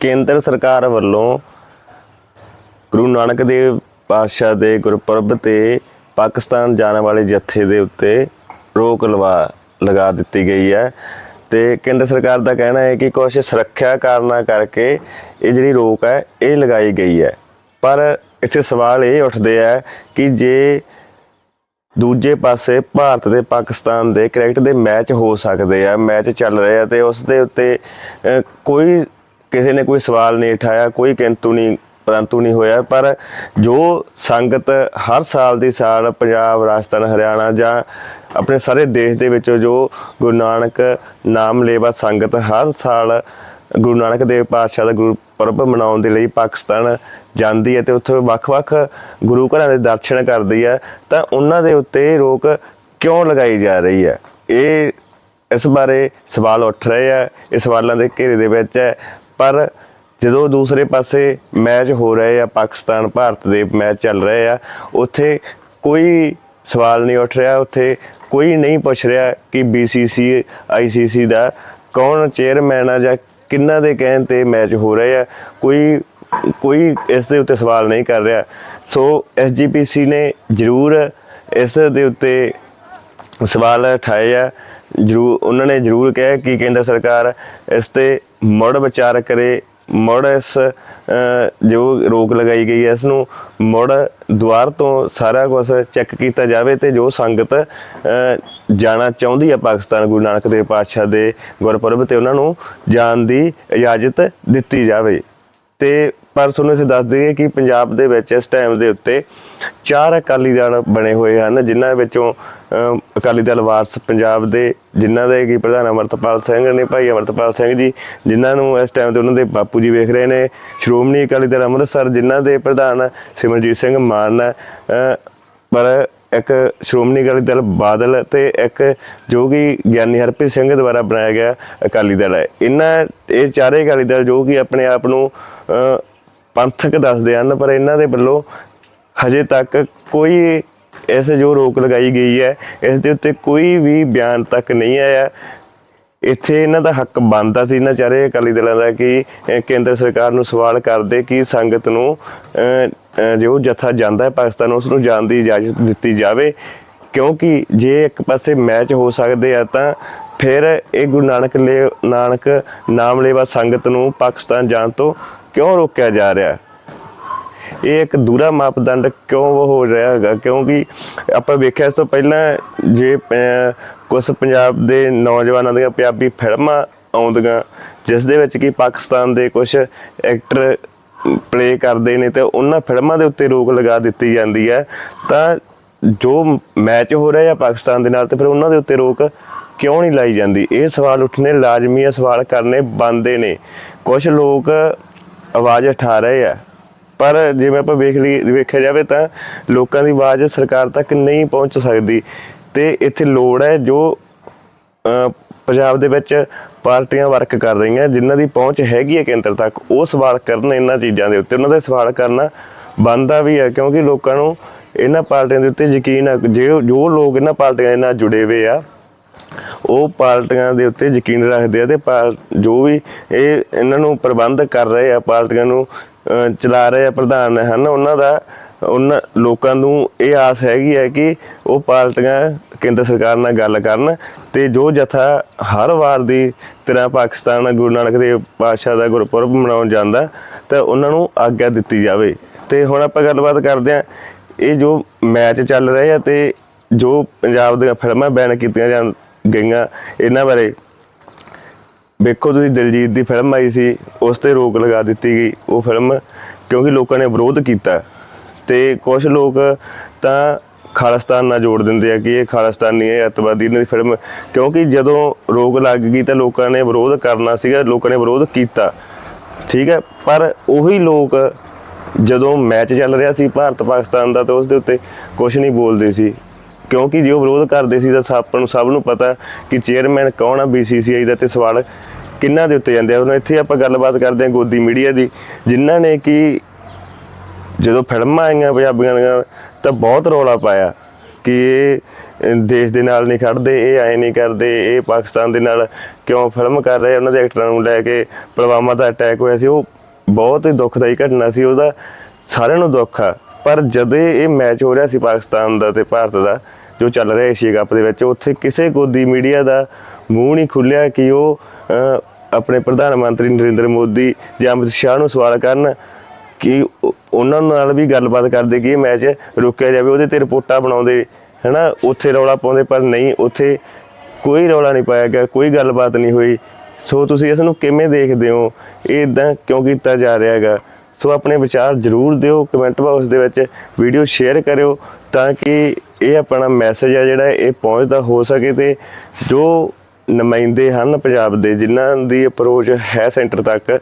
ਕੇਂਦਰ ਸਰਕਾਰ ਵੱਲੋਂ ਗੁਰੂ ਨਾਨਕ ਦੇਵ ਪਾਤਸ਼ਾਹ ਦੇ ਗੁਰਪੁਰਬ ਤੇ ਪਾਕਿਸਤਾਨ ਜਾਣ ਵਾਲੇ ਜੱਥੇ ਦੇ ਉੱਤੇ ਰੋਕ ਲਵਾ, ਲਗਾ ਦਿੱਤੀ ਗਈ ਹੈ। ਤੇ ਕੇਂਦਰ ਸਰਕਾਰ ਦਾ ਕਹਿਣਾ ਹੈ ਕਿ ਕੁਝ ਸੁਰੱਖਿਆ ਕਾਰਨਾਂ ਕਰਕੇ ਇਹ ਜਿਹੜੀ ਰੋਕ ਹੈ, ਇਹ ਲਗਾਈ ਗਈ ਹੈ। ਪਰ ਇੱਥੇ ਸਵਾਲ ਇਹ ਉੱਠਦੇ ਆ ਕਿ ਜੇ ਦੂਜੇ ਪਾਸੇ ਭਾਰਤ ਤੇ ਪਾਕਿਸਤਾਨ ਦੇ ਕ੍ਰਿਕਟ ਦੇ ਮੈਚ ਹੋ ਸਕਦੇ ਆ, ਮੈਚ ਚੱਲ ਰਹੇ ਆ ਤੇ ਉਸ ਦੇ ਉੱਤੇ ਕੋਈ ਕਿਸੇ ਨੇ ਕੋਈ ਸਵਾਲ ਨਹੀਂ ਉਠਾਇਆ, ਕੋਈ ਕਿੰਤੂ ਨਹੀਂ, ਪਰੰਤੂ ਨਹੀਂ ਹੋਇਆ। ਪਰ ਜੋ ਸੰਗਤ ਹਰ ਸਾਲ ਦੀ ਸਾਲ ਪੰਜਾਬ, ਰਾਜਸਥਾਨ, ਹਰਿਆਣਾ ਜਾਂ ਆਪਣੇ ਸਾਰੇ ਦੇਸ਼ ਦੇ ਵਿੱਚ ਜੋ ਗੁਰੂ ਨਾਨਕ ਨਾਮ ਲੇਵਾ ਸੰਗਤ ਹਰ ਸਾਲ ਗੁਰੂ ਨਾਨਕ ਦੇਵ ਪਾਤਸ਼ਾਹ ਦਾ ਗੁਰਪੁਰਬ ਮਨਾਉਣ ਦੇ ਲਈ ਪਾਕਿਸਤਾਨ ਜਾਂਦੀ ਹੈ ਤੇ ਉੱਥੇ ਵੱਖ-ਵੱਖ ਗੁਰੂ ਘਰਾਂ ਦੇ ਦਰਸ਼ਨ ਕਰਦੀ ਹੈ, ਤਾਂ ਉਹਨਾਂ ਦੇ ਉੱਤੇ ਰੋਕ ਕਿਉਂ ਲਗਾਈ ਜਾ ਰਹੀ ਹੈ? ਇਹ ਇਸ ਬਾਰੇ ਸਵਾਲ ਉੱਠ ਰਹੇ ਆ ਇਹ ਸਵਾਲਾਂ ਦੇ ਘੇਰੇ ਦੇ ਵਿੱਚ ਹੈ ਪਰ ਜਦੋਂ ਦੂਸਰੇ ਪਾਸੇ ਮੈਚ ਹੋ ਰਹੇ ਆ, ਪਾਕਿਸਤਾਨ ਭਾਰਤ ਦੇ ਮੈਚ ਚੱਲ ਰਹੇ ਆ, ਉੱਥੇ ਕੋਈ ਸਵਾਲ ਨਹੀਂ ਉੱਠ ਰਿਹਾ, ਉੱਥੇ ਕੋਈ ਨਹੀਂ ਪੁੱਛ ਰਿਹਾ ਕਿ BCC ICC ਦਾ ਕੌਣ ਚੇਅਰਮੈਨ ਆ ਜਾਂ ਕਿੰਨਾ ਦੇ ਕਹਿਣ ਤੇ ਮੈਚ ਹੋ ਰਹੇ ਆ, ਕੋਈ ਕੋਈ ਇਸ ਦੇ ਉੱਤੇ ਸਵਾਲ ਨਹੀਂ ਕਰ ਰਿਹਾ। ਸੋ SGPC ਨੇ ਜ਼ਰੂਰ ਇਸ ਦੇ ਉੱਤੇ ਸਵਾਲ ਉਠਾਏ ਆ। ਜਰੂਰ ਉਹਨਾਂ ਨੇ ਜਰੂਰ ਕਿਹਾ ਕਿ ਕੇਂਦਰ ਸਰਕਾਰ ਇਸ ਤੇ ਮੁੜ ਵਿਚਾਰ ਕਰੇ, ਮੁੜ ਇਸ ਜੋ ਰੋਕ ਲਗਾਈ ਗਈ ਹੈ ਇਸ ਨੂੰ ਮੁੜ ਦੁਆਰ ਤੋਂ ਸਾਰਾ ਕੁਝ ਚੈੱਕ ਕੀਤਾ ਜਾਵੇ ਤੇ ਜੋ ਸੰਗਤ ਜਾਣਾ ਚਾਹੁੰਦੀ ਹੈ ਪਾਕਿਸਤਾਨ ਗੁਰੂ ਨਾਨਕ ਦੇਵ ਪਾਤਸ਼ਾਹ ਦੇ ਗੁਰਪੁਰਬ ਤੇ ਉਹਨਾਂ ਨੂੰ ਜਾਣ ਦੀ ਇਜਾਜ਼ਤ ਦਿੱਤੀ ਜਾਵੇ। ਤੇ ਪਰ ਤੁਹਾਨੂੰ ਅਸੀਂ ਦੱਸ ਦਈਏ ਕਿ ਪੰਜਾਬ ਦੇ ਵਿੱਚ ਇਸ ਟਾਈਮ ਦੇ ਉੱਤੇ ਚਾਰ ਅਕਾਲੀ ਦਲ ਬਣੇ ਹੋਏ ਹਨ, ਜਿਨ੍ਹਾਂ ਵਿੱਚੋਂ ਅਕਾਲੀ ਦਲ ਵਾਰਸ ਪੰਜਾਬ ਦੇ, ਜਿਨ੍ਹਾਂ ਦੇ ਕੀ ਪ੍ਰਧਾਨ ਅਮਰਤਪਾਲ ਸਿੰਘ ਨੇ ਭਾਈ ਅਮਰਤਪਾਲ ਸਿੰਘ ਜੀ, ਜਿਨ੍ਹਾਂ ਨੂੰ ਇਸ ਟਾਈਮ ਤੇ ਉਹਨਾਂ ਦੇ ਬਾਪੂ ਜੀ ਵੇਖ ਰਹੇ ਨੇ, ਸ਼੍ਰੋਮਣੀ ਅਕਾਲੀ ਦਲ ਅੰਮ੍ਰਿਤਸਰ, ਜਿਨ੍ਹਾਂ ਦੇ ਪ੍ਰਧਾਨ ਸਿਮਰਜੀਤ ਸਿੰਘ ਮਾਨ ਪਰ ਇੱਕ ਸ਼੍ਰੋਮਣੀ ਅਕਾਲੀ ਦਲ ਬਾਦਲ ਤੇ ਇੱਕ ਜੋ ਕਿ ਗਿਆਨੀ ਹਰਪ੍ਰੀਤ ਸਿੰਘ ਦੁਆਰਾ ਬਣਾਇਆ ਗਿਆ ਅਕਾਲੀ ਦਲ ਹੈ। ਇਹਨਾਂ, ਇਹ ਚਾਰੇ ਅਕਾਲੀ ਦਲ ਜੋ ਕਿ ਆਪਣੇ ਆਪ ਨੂੰ ਪੰਥਕ ਦੱਸਦੇ ਹਨ, ਪਰ ਇਹਨਾਂ ਦੇ ਵੱਲੋਂ ਹਜੇ ਤੱਕ ਕੋਈ ਇਸ ਜੋ ਰੋਕ ਲਗਾਈ ਗਈ ਹੈ, ਇਸ ਦੇ ਉੱਤੇ ਕੋਈ ਵੀ ਬਿਆਨ ਤੱਕ ਨਹੀਂ ਆਇਆ। ਇੱਥੇ ਇਹਨਾਂ ਦਾ ਹੱਕ ਬਣਦਾ ਸੀ, ਇਹਨਾਂ ਚਾਰੇ ਅਕਾਲੀ ਦਲਾਂ ਦਾ, ਕਿ ਕੇਂਦਰ ਸਰਕਾਰ ਨੂੰ ਸਵਾਲ ਕਰਦੇ ਕਿ ਸੰਗਤ ਨੂੰ ਜੋ ਜਥਾ ਜਾਂਦਾ ਹੈ ਪਾਕਿਸਤਾਨ, ਉਸ ਨੂੰ ਜਾਣ ਦੀ ਇਜਾਜ਼ਤ ਦਿੱਤੀ ਜਾਵੇ। ਕਿਉਂਕਿ ਜੇ ਇੱਕ ਪਾਸੇ ਮੈਚ ਹੋ ਸਕਦੇ ਆ ਤਾਂ ਫਿਰ ਇਹ ਗੁਰੂ ਨਾਨਕ ਲੈ, ਨਾਨਕ ਨਾਮ ਲੈਵਾ ਸੰਗਤ ਨੂੰ ਪਾਕਿਸਤਾਨ ਜਾਣ ਤੋਂ ਕਿਉਂ ਰੋਕਿਆ ਜਾ ਰਿਹਾ? ਇਹ ਇੱਕ ਦੂਰਾ ਮਾਪਦੰਡ ਕਿਉਂ ਹੋ ਰਿਹਾ ਹੈਗਾ? ਕਿਉਂਕਿ ਆਪਾਂ ਵੇਖਿਆ ਇਸ ਤੋਂ ਪਹਿਲਾਂ ਜੇ ਕੁਝ ਪੰਜਾਬ ਦੇ ਨੌਜਵਾਨਾਂ ਦੀਆਂ ਪੰਜਾਬੀ ਫਿਲਮਾਂ ਆਉਂਦੀਆਂ, ਜਿਸ ਦੇ ਵਿੱਚ ਕਿ ਪਾਕਿਸਤਾਨ ਦੇ ਕੁਝ ਐਕਟਰ ਪਲੇ ਕਰਦੇ ਨੇ ਤੇ ਉਹਨਾਂ ਫਿਲਮਾਂ ਦੇ ਉੱਤੇ ਰੋਕ ਲਗਾ ਦਿੱਤੀ ਜਾਂਦੀ ਹੈ। ਤਾਂ ਜੋ ਮੈਚ ਹੋ ਰਿਹਾ ਹੈ ਪਾਕਿਸਤਾਨ ਦੇ ਨਾਲ ਤੇ ਫਿਰ ਉਹਨਾਂ ਦੇ ਉੱਤੇ ਰੋਕ ਕਿਉਂ ਨਹੀਂ ਲਾਈ ਜਾਂਦੀ? ਇਹ ਸਵਾਲ ਉੱਠਣੇ ਲਾਜ਼ਮੀ ਹੈ ਸਵਾਲ ਕਰਨੇ ਬਣਦੇ ਨੇ। ਕੁਝ ਲੋਕ ਆਵਾਜ਼ ਉਠਾ ਰਹੇ ਆ ਪਰ ਜਿਵੇਂ ਆਪਾਂ ਵੇਖ ਲਈ ਵੇਖਿਆ ਜਾਵੇ ਤਾਂ ਲੋਕਾਂ ਦੀ ਆਵਾਜ਼ ਸਰਕਾਰ ਤੱਕ ਨਹੀਂ ਪਹੁੰਚ ਸਕਦੀ। ਤੇ ਇੱਥੇ ਲੋੜ ਹੈ ਜੋ ਅਹ, ਪੰਜਾਬ ਦੇ ਵਿੱਚ ਪਾਰਟੀਆਂ ਵਰਕ ਕਰ ਰਹੀਆਂ ਜਿਨ੍ਹਾਂ ਦੀ ਪਹੁੰਚ ਹੈਗੀ ਹੈ ਕੇਂਦਰ ਤੱਕ ਉਹ ਸਵਾਲ ਕਰਨ ਇਹਨਾਂ ਚੀਜ਼ਾਂ ਦੇ ਉੱਤੇ। ਉਹਨਾਂ ਦੇ ਸਵਾਲ ਕਰਨਾ ਬਣਦਾ ਵੀ ਹੈ ਕਿਉਂਕਿ ਲੋਕਾਂ ਨੂੰ ਇਹਨਾਂ ਪਾਰਟੀਆਂ ਦੇ ਉੱਤੇ ਯਕੀਨ ਹੈ ਜੇ ਜੋ ਲੋਕ ਇਹਨਾਂ ਪਾਰਟੀਆਂ ਨਾਲ ਜੁੜੇ ਹੋਏ ਆ ਉਹ ਪਾਰਟੀਆਂ ਦੇ ਉੱਤੇ ਯਕੀਨ ਰੱਖਦੇ ਆ ਤੇ ਪਾਰ- ਜੋ ਵੀ ਇਹ ਇਹਨਾਂ ਨੂੰ ਪ੍ਰਬੰਧ ਕਰ ਰਹੇ ਆ ਪਾਰਟੀਆਂ ਨੂੰ ਅਹ, ਚਲਾ ਰਹੇ ਆ ਪ੍ਰਧਾਨ ਹਨ ਉਹਨਾਂ ਦਾ ਉਹਨਾਂ ਲੋਕਾਂ ਨੂੰ ਇਹ ਆਸ ਹੈਗੀ ਹੈ ਕਿ ਉਹ ਪਾਰਟੀਆਂ ਕੇਂਦਰ ਸਰਕਾਰ ਨਾਲ ਗੱਲ ਕਰਨ ਤੇ ਜੋ ਜਥਾ ਹਰ ਵਾਰ ਦੀ ਤਰ੍ਹਾਂ ਪਾਕਿਸਤਾਨ ਗੁਰੂ ਨਾਨਕ ਦੇਵ ਪਾਤਸ਼ਾਹ ਦਾ ਗੁਰਪੁਰਬ ਮਨਾਉਣ ਜਾਂਦਾ, ਤਾਂ ਉਹਨਾਂ ਨੂੰ ਆਗਿਆ ਦਿੱਤੀ ਜਾਵੇ। ਤੇ ਹੁਣ ਆਪਾਂ ਗੱਲਬਾਤ ਕਰਦੇ ਹਾਂ, ਇਹ ਜੋ ਮੈਚ ਚੱਲ ਰਹੇ ਆ ਤੇ ਜੋ ਪੰਜਾਬ ਦੀਆਂ ਫਿਲਮਾਂ ਬੈਨ ਕੀਤੀਆਂ ਜਾਂ ਗਈਆਂ ਇਹਨਾਂ ਬਾਰੇ, ਵੇਖੋ ਤੁਸੀਂ ਦਿਲਜੀਤ ਦੀ ਫਿਲਮ ਆਈ ਸੀ, ਉਸ ਤੇ ਰੋਕ ਲਗਾ ਦਿੱਤੀ ਗਈ, ਉਹ ਫਿਲਮ ਕਿਉਂਕਿ ਲੋਕਾਂ ਨੇ ਵਿਰੋਧ ਕੀਤਾ। ਤੇ ਕੁਝ ਲੋਕ ਤਾਂ ਖਾਲਿਸਤਾਨ ਨਾਲ ਜੋੜ ਦਿੰਦੇ ਆ ਕਿ ਇਹ ਖਾਲਿਸਤਾਨੀ ਹੈ ਅੱਤਵਾਦੀ ਇਹਨਾਂ ਦੀ ਫਿਲਮ ਕਿਉਂਕਿ ਜਦੋਂ ਰੋਕ ਲੱਗ ਗਈ ਤਾਂ ਲੋਕਾਂ ਨੇ ਵਿਰੋਧ ਕਰਨਾ ਸੀਗਾ, ਲੋਕਾਂ ਨੇ ਵਿਰੋਧ ਕੀਤਾ, ਠੀਕ ਹੈ? ਪਰ ਉਹੀ ਲੋਕ ਜਦੋਂ ਮੈਚ ਚੱਲ ਰਿਹਾ ਸੀ ਭਾਰਤ ਪਾਕਿਸਤਾਨ ਦਾ, ਤਾਂ ਉਸ ਦੇ ਉੱਤੇ ਕੁਝ ਨਹੀਂ ਬੋਲਦੇ ਸੀ। ਕਿਉਂਕਿ ਜੇ ਉਹ ਵਿਰੋਧ ਕਰਦੇ ਸੀ ਤਾਂ ਸਭ ਨੂੰ ਸਭ ਨੂੰ ਪਤਾ ਕਿ ਚੇਅਰਮੈਨ ਕੌਣ ਆ BCCI ਦਾ ਤੇ ਸਵਾਲ ਕਿੰਨਾ ਦੇ ਉੱਤੇ ਜਾਂਦੇ ਆ। ਹੁਣ ਇੱਥੇ ਆਪਾਂ ਗੱਲਬਾਤ ਕਰਦੇ ਹਾਂ ਗੋਦੀ ਮੀਡੀਆ ਦੀ, ਜਿਨ੍ਹਾਂ ਨੇ ਕਿ ਜਦੋਂ ਫਿਲਮਾਂ ਆਈਆਂ ਪੰਜਾਬੀਆਂ ਦੀਆਂ, ਤਾਂ ਬਹੁਤ ਰੌਲਾ ਪਾਇਆ ਕਿ ਇਹ ਦੇਸ਼ ਦੇ ਨਾਲ ਨਹੀਂ ਖੜਦੇ, ਇਹ ਐ ਨਹੀਂ ਕਰਦੇ, ਇਹ ਪਾਕਿਸਤਾਨ ਦੇ ਨਾਲ ਕਿਉਂ ਫਿਲਮ ਕਰ ਰਹੇ? ਉਹਨਾਂ ਦੇ ਐਕਟਰਾਂ ਨੂੰ ਲੈ ਕੇ ਪੁਲਵਾਮਾ ਦਾ ਅਟੈਕ ਹੋਇਆ ਸੀ। ਉਹ ਬਹੁਤ ਹੀ ਦੁਖਦਾਈ ਘਟਨਾ ਸੀ। ਉਹਦਾ ਸਾਰਿਆਂ ਨੂੰ ਦੁੱਖ ਆ। ਪਰ ਜਦੋਂ ਇਹ ਮੈਚ ਹੋ ਰਿਹਾ ਸੀ ਪਾਕਿਸਤਾਨ ਦਾ ਤੇ ਭਾਰਤ ਦਾ, ਜੋ ਚੱਲ ਰਿਹਾ ਏਸ਼ੀਆ ਕੱਪ ਦੇ ਵਿੱਚ, ਉੱਥੇ ਕਿਸੇ ਗੋਦੀ ਮੀਡੀਆ ਦਾ ਮੂੰਹ ਨਹੀਂ ਖੁੱਲਿਆ ਕਿ ਉਹ ਆਪਣੇ ਪ੍ਰਧਾਨ ਮੰਤਰੀ ਨਰਿੰਦਰ ਮੋਦੀ ਜਾਂ ਅਮਿਤ ਸ਼ਾਹ ਨੂੰ ਸਵਾਲ ਕਰਨ ਕਿ ਉਹਨਾਂ ਨਾਲ ਵੀ ਗੱਲਬਾਤ ਕਰਦੇ ਕਿ ਇਹ ਮੈਚ ਰੋਕਿਆ ਜਾਵੇ, ਉਹਦੇ ਤੇ ਰਿਪੋਰਟਾਂ ਬਣਾਉਂਦੇ, ਹਨਾ, ਉੱਥੇ ਰੌਲਾ ਪਾਉਂਦੇ, ਪਰ ਨਹੀਂ, ਉੱਥੇ ਕੋਈ ਰੌਲਾ ਨਹੀਂ ਪਾਇਆ ਗਿਆ, ਕੋਈ ਗੱਲਬਾਤ ਨਹੀਂ ਹੋਈ। ਸੋ ਤੁਸੀਂ ਇਸ ਨੂੰ ਕਿਵੇਂ ਦੇਖਦੇ ਹੋ? ਇਹ ਇਦਾਂ ਕਿਉਂ ਕੀਤਾ ਜਾ ਰਿਹਾ ਹੈਗਾ? ਸੋ ਆਪਣੇ ਵਿਚਾਰ ਜ਼ਰੂਰ ਦਿਓ, ਕਮੈਂਟ ਬਾਕਸ ਦੇ ਵਿੱਚ ਵੀਡੀਓ ਸ਼ੇਅਰ ਕਰਿਓ ਤਾਂ ਕਿ ਇਹ ਆਪਣਾ ਮੈਸੇਜ ਆ ਜਿਹੜਾ ਇਹ ਪਹੁੰਚਦਾ ਹੋ ਸਕੇ ਤੇ ਜੋ ਨੁਮਾਇੰਦੇ ਹਨ ਪੰਜਾਬ ਦੇ, ਜਿਨ੍ਹਾਂ ਦੀ ਅਪਰੋਚ ਹੈ ਸੈਂਟਰ ਤੱਕ,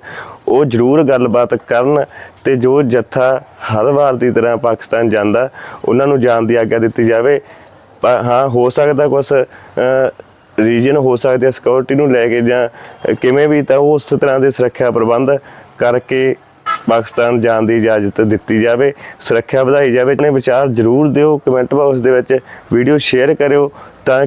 ਉਹ ਜ਼ਰੂਰ ਗੱਲਬਾਤ ਕਰਨ ਤੇ ਜੋ ਜੱਥਾ ਹਰ ਵਾਰ ਦੀ ਤਰ੍ਹਾਂ ਪਾਕਿਸਤਾਨ ਜਾਂਦਾ, ਉਹਨਾਂ ਨੂੰ ਜਾਣ ਦੀ ਆਗਿਆ ਦਿੱਤੀ ਜਾਵੇ। ਪਰ ਹਾਂ, ਹੋ ਸਕਦਾ ਕੁਝ ਰੀਜਨ ਹੋ ਸਕਦੇ ਆ ਸਿਕਿਉਰਿਟੀ ਨੂੰ ਲੈ ਕੇ ਜਾਂ ਕਿਵੇਂ ਵੀ ਤਾਂ ਉਸ ਤਰ੍ਹਾਂ ਦੇ ਸੁਰੱਖਿਆ ਪ੍ਰਬੰਧ ਕਰਕੇ ਪਾਕਿਸਤਾਨ ਜਾਣ ਦੀ ਇਜਾਜ਼ਤ ਦਿੱਤੀ ਜਾਵੇ, ਸੁਰੱਖਿਆ ਵਧਾਈ ਜਾਵੇ। ਆਪਣੇ ਵਿਚਾਰ ਜ਼ਰੂਰ ਦਿਓ ਕਮੈਂਟ ਬਾਕਸ ਦੇ ਵਿੱਚ ਵੀਡੀਓ ਸ਼ੇਅਰ ਕਰਿਓ ਤਾਂ ਕਿ